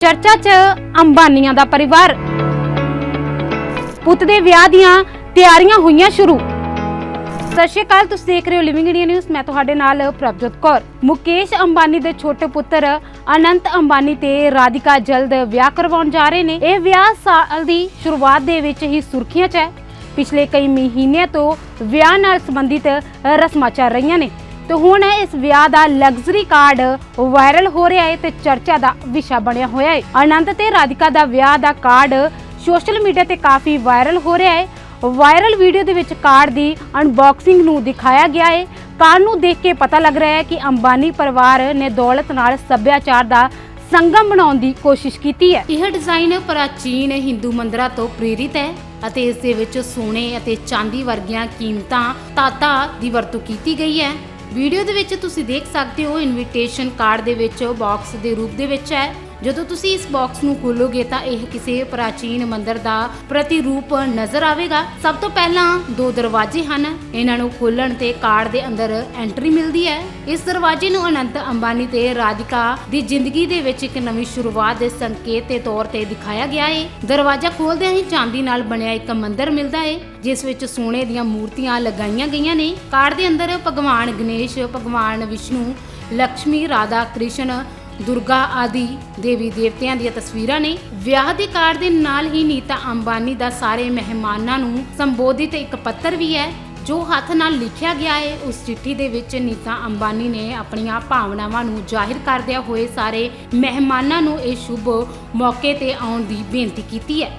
ਚਰਚਾ 'ਚ ਅੰਬਾਨੀਆਂ ਦਾ ਪਰਿਵਾਰ। ਪੁੱਤ ਦੇ ਵਿਆਹ ਦੀਆਂ ਤਿਆਰੀਆਂ ਹੋਈਆਂ ਸ਼ੁਰੂ। ਸਤਿ ਸ਼੍ਰੀ ਅਕਾਲ, ਤੁਸੀਂ ਦੇਖ ਰਹੇ ਹੋ ਲਿਵਿੰਗ ਇੰਡੀਆ ਨਿਊਜ਼ ਮੈਂ ਤੁਹਾਡੇ ਨਾਲ ਪ੍ਰਭਜੋਤ ਕੌਰ। ਮੁਕੇਸ਼ ਅੰਬਾਨੀ ਦੇ ਛੋਟੇ ਪੁੱਤਰ ਅਨੰਤ ਅੰਬਾਨੀ ਤੇ ਰਾਧਿਕਾ ਜਲਦ ਵਿਆਹ ਕਰਵਾਉਣ ਜਾ ਰਹੇ ਨੇ। ਇਹ ਵਿਆਹ ਸਾਲ ਦੀ ਸ਼ੁਰੂਆਤ ਦੇ ਵਿੱਚ ਹੀ ਸੁਰਖੀਆਂ 'ਚ ਹੈ। ਪਿਛਲੇ ਕਈ ਮਹੀਨਿਆਂ ਤੋਂ ਵਿਆਹ ਨਾਲ ਸੰਬੰਧਿਤ ਰਸਮਾਂ ਚੱਲ ਰਹੀਆਂ ਨੇ। ਤੇ ਹੁਣ ਇਸ ਵਿਆਹ ਦਾ ਲਗਜ਼ਰੀ ਕਾਰਡ ਵਾਇਰਲ ਹੋ ਰਿਹਾ ਹੈ ਤੇ ਚਰਚਾ ਦਾ ਵਿਸ਼ਾ ਬਣਿਆ ਹੋਇਆ ਹੈ। ਆਨੰਦ ਤੇ ਰਾਧਿਕਾ ਦਾ ਵਿਆਹ ਦਾ ਕਾਰਡ ਸੋਸ਼ਲ ਮੀਡੀਆ ਤੇ ਕਾਫੀ ਵਾਇਰਲ ਹੋ ਰਿਹਾ ਹੈ। ਵਾਇਰਲ ਵੀਡੀਓ ਦੇ ਵਿੱਚ ਕਾਰਡ ਦੀ ਅਨਬਾਕਸਿੰਗ ਨੂੰ ਦਿਖਾਇਆ ਗਿਆ ਹੈ। ਕਾਰਡ ਨੂੰ ਦੇਖ ਕੇ ਪਤਾ ਲੱਗ ਰਿਹਾ ਹੈ ਕਿ ਅੰਬਾਨੀ ਪਰਿਵਾਰ ਨੇ ਦੌਲਤ ਨਾਲ ਸੱਭਿਆਚਾਰ ਦਾ ਸੰਗਮ ਬਣਾਉਣ ਦੀ ਕੋਸ਼ਿਸ਼ ਕੀਤੀ ਹੈ। ਇਹ ਡਿਜ਼ਾਈਨ ਪ੍ਰਾਚੀਨ ਹਿੰਦੂ ਮੰਦਰਾਂ ਤੋਂ ਪ੍ਰੇਰਿਤ ਹੈ ਅਤੇ ਇਸ ਦੇ ਵਿੱਚ ਸੋਨੇ ਅਤੇ ਚਾਂਦੀ ਵਰਗੀਆਂ ਕੀਮਤਾਂ ਤਾਤਾ ਦੀ ਵਰਤੋਂ ਕੀਤੀ ਗਈ ਹੈ। ਵੀਡੀਓ ਦੇ ਵਿੱਚ ਤੁਸੀਂ ਦੇਖ ਸਕਦੇ ਹੋ ਇਨਵੀਟੇਸ਼ਨ ਕਾਰਡ ਦੇ ਵਿੱਚ ਬਾਕਸ ਦੇ ਰੂਪ ਦੇ ਵਿੱਚ ਹੈ। ਜਦੋਂ ਤੁਸੀਂ ਇਸ ਬਾਕਸ ਨੂੰ ਖੋਲੋਗੇ ਤਾਂ ਇਹ ਕਿਸੇ ਪ੍ਰਾਚੀਨ ਮੰਦਿਰ ਦਾ ਪ੍ਰਤੀਰੂਪ ਨਜ਼ਰ ਆਵੇਗਾ। ਸਭ ਤੋਂ ਪਹਿਲਾਂ ਦੋ ਦਰਵਾਜ਼ੇ ਹਨ। ਇਹਨਾਂ ਨੂੰ ਖੋਲਣ ਤੇ ਕਾਰ ਦੇ ਅੰਦਰ ਐਂਟਰੀ ਮਿਲਦੀ ਹੈ। ਇਸ ਦਰਵਾਜ਼ੇ ਨੂੰ ਅਨੰਤ ਅੰਬਾਨੀ ਤੇ ਰਾਧਿਕਾ ਦੀ ਜ਼ਿੰਦਗੀ ਦੇ ਵਿੱਚ ਇੱਕ ਨਵੀਂ ਸ਼ੁਰੂਆਤ ਦੇ ਸੰਕੇਤ ਦੇ ਤੌਰ ਤੇ ਦਿਖਾਇਆ ਗਿਆ ਹੈ ਦਰਵਾਜ਼ਾ ਖੋਲਦਿਆਂ ਹੀ ਚਾਂਦੀ ਨਾਲ ਬਣਿਆ ਇੱਕ ਮੰਦਿਰ ਮਿਲਦਾ ਹੈ ਜਿਸ ਵਿੱਚ ਸੋਨੇ ਦੀਆਂ ਮੂਰਤੀਆਂ ਲਗਾਈਆਂ ਗਈਆਂ ਨੇ। ਕਾਰ ਦੇ ਅੰਦਰ ਭਗਵਾਨ ਗਣੇਸ਼, ਭਗਵਾਨ ਵਿਸ਼ਨੂੰ ਲక్ష్ਮੀ ਰਾਧਾ ਕ੍ਰਿਸ਼ਨ ਦੁਰਗਾ ਆਦਿ ਦੇਵੀ ਦੇਵਤਿਆਂ ਦੀਆਂ ਤਸਵੀਰਾਂ ਨੇ ਵਿਆਹ ਦੇ ਕਾਰਡ ਦੇ ਨਾਲ ਹੀ ਨੀਤਾ ਅੰਬਾਨੀ ਦਾ ਸਾਰੇ ਮਹਿਮਾਨਾਂ ਨੂੰ ਸੰਬੋਧਿਤ ਇੱਕ ਪੱਤਰ ਵੀ ਹੈ, ਜੋ ਹੱਥ ਨਾਲ ਲਿਖਿਆ ਗਿਆ ਹੈ। ਉਸ ਚਿੱਠੀ ਦੇ ਵਿੱਚ ਨੀਤਾ ਅੰਬਾਨੀ ਨੇ ਆਪਣੀਆਂ ਭਾਵਨਾਵਾਂ ਨੂੰ ਜ਼ਾਹਿਰ ਕਰਦਿਆਂ ਹੋਏ ਸਾਰੇ ਮਹਿਮਾਨਾਂ ਨੂੰ ਇਹ ਸ਼ੁਭ ਮੌਕੇ ਤੇ ਆਉਣ ਦੀ ਬੇਨਤੀ ਕੀਤੀ ਹੈ।